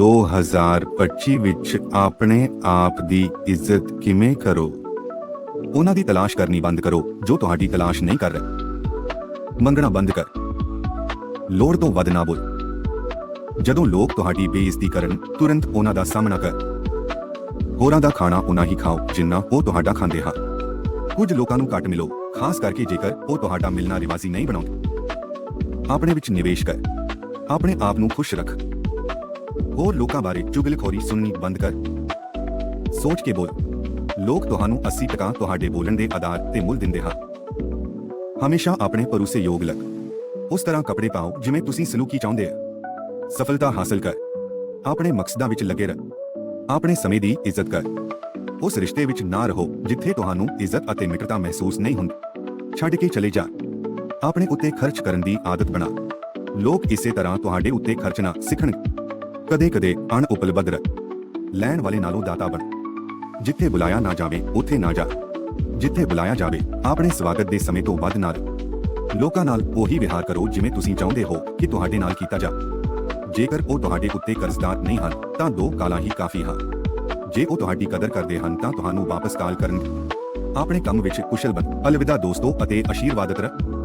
2025 ਵਿੱਚ ਆਪਣੇ ਆਪ ਦੀ ਇੱਜ਼ਤ ਕਿਵੇਂ ਕਰੋ? ਉਹਨਾਂ ਦੀ ਤਲਾਸ਼ ਕਰਨੀ ਬੰਦ ਕਰੋ, ਜੋ ਤੁਹਾਡੀ ਤਲਾਸ਼ ਨਹੀਂ ਕਰ ਰਹੇ। ਮੰਗਣਾ ਬੰਦ ਕਰ। ਲੋੜ ਤੋਂ ਵੱਧ ਨਾ ਬੋਲ। ਜਦੋਂ ਲੋਕ ਤੁਹਾਡੀ ਬੇਇੱਜ਼ਤੀ ਕਰਨ ਤੁਰੰਤ ਉਹਨਾਂ ਦਾ ਸਾਹਮਣਾ ਕਰ। ਹੋਰਾਂ ਦਾ ਖਾਣਾ ਉਹਨਾਂ ਹੀ ਖਾਓ, ਜਿੰਨਾ ਉਹ ਤੁਹਾਡਾ ਖਾਂਦੇ ਹਨ ਕੁਝ ਲੋਕਾਂ ਨੂੰ ਘੱਟ ਮਿਲੋ, ਖਾਸ ਕਰਕੇ ਜੇਕਰ ਉਹ ਤੁਹਾਡਾ ਮਿਲਣਾ ਰਿਵਾਜੀ ਨਹੀਂ ਬਣਾਉਂਦੇ। ਆਪਣੇ ਵਿੱਚ ਨਿਵੇਸ਼ ਕਰ। ਆਪਣੇ ਆਪ ਨੂੰ ਖੁਸ਼ ਰੱਖ। ਹੋਰ ਲੋਕਾਂ ਬਾਰੇ ਚੁਗਲਖੋਰੀ ਸੁਣਨੀ ਬੰਦ ਕਰ। ਸੋਚ ਕੇ ਬੋਲ। ਲੋਕ ਤੁਹਾਨੂੰ 80% ਤੁਹਾਡੇ ਬੋਲਣ ਦੇ ਆਧਾਰ ਤੇ ਮੁੱਲ ਦਿੰਦੇ ਹਨ। ਹਮੇਸ਼ਾ ਆਪਣੇ ਭਰੋਸੇਯੋਗ ਲੱਗ। ਉਸ ਤਰ੍ਹਾਂ ਕੱਪੜੇ ਪਾਓ ਜਿਵੇਂ ਤੁਸੀਂ ਸਲੂਕੀ ਚਾਹੁੰਦੇ ਹੋ ਸਫਲਤਾ ਹਾਸਲ ਕਰ। ਆਪਣੇ ਮਕਸਦਾਂ ਵਿੱਚ ਲੱਗੇ ਰਹੋ। ਆਪਣੇ ਸਮੇਂ ਦੀ ਇੱਜ਼ਤ ਕਰ। ਉਸ ਰਿਸ਼ਤੇ ਵਿੱਚ ਨਾ ਰਹੋ ਜਿੱਥੇ ਤੁਹਾਨੂੰ ਇੱਜ਼ਤ ਅਤੇ ਮਿੱਤਰਤਾ ਮਹਿਸੂਸ ਨਹੀਂ ਹੁੰਦੀ। ਛੱਡ ਕੇ ਚਲੇ ਜਾ। ਆਪਣੇ ਉੱਤੇ ਖਰਚ ਕਰਨ ਦੀ ਆਦਤ ਬਣਾ। ਲੋਕ ਇਸੇ ਤਰ੍ਹਾਂ ਤੁਹਾਡੇ ਉੱਤੇ ਖਰਚਣਾ ਸਿੱਖਣ। ਕਦੇ-ਕਦੇ ਅਣਉਪਲਬਧ ਰਹਿ। ਲੈਣ ਵਾਲੇ ਨਾਲੋਂ ਦਾਤਾ ਬਣ। ਜਿੱਥੇ ਬੁਲਾਇਆ ਨਾ ਜਾਵੇ, ਉੱਥੇ ਨਾ ਜਾ। ਜਿੱਥੇ ਬੁਲਾਇਆ ਜਾਵੇ, ਆਪਣੇ ਸਵਾਗਤ ਦੇ ਸਮੇਂ ਤੋਂ ਵੱਧ ਨਾ ਲੋਕਾਂ ਨਾਲ ਉਹੀ ਵਿਹਾਰ ਕਰੋ ਜਿਵੇਂ ਤੁਸੀਂ ਚਾਹੁੰਦੇ ਹੋ ਕਿ ਤੁਹਾਡੇ ਨਾਲ ਕੀਤਾ ਜਾ। ਜੇਕਰ ਉਹ ਤੁਹਾਡੇ ਉੱਤੇ ਕਰਜ਼ਦਾਰ ਨਹੀਂ ਹਨ, ਤਾਂ ਦੋ ਕਾਲਾਂ ਹੀ ਕਾਫੀ ਹਨ। ਜੇ ਉਹ ਤੁਹਾਡੀ ਕਦਰ ਕਰਦੇ ਹਨ, ਤਾਂ ਤੁਹਾਨੂੰ ਵਾਪਸ ਕਾਲ ਕਰਨਗੇ। ਆਪਣੇ ਕੰਮ ਵਿੱਚ ਕੁਸ਼ਲ ਬਣ। ਅਲਵਿਦਾ ਦੋਸਤੋ ਅਤੇ ਅਸ਼ੀਰਵਾਦਤ ਰਹੋ।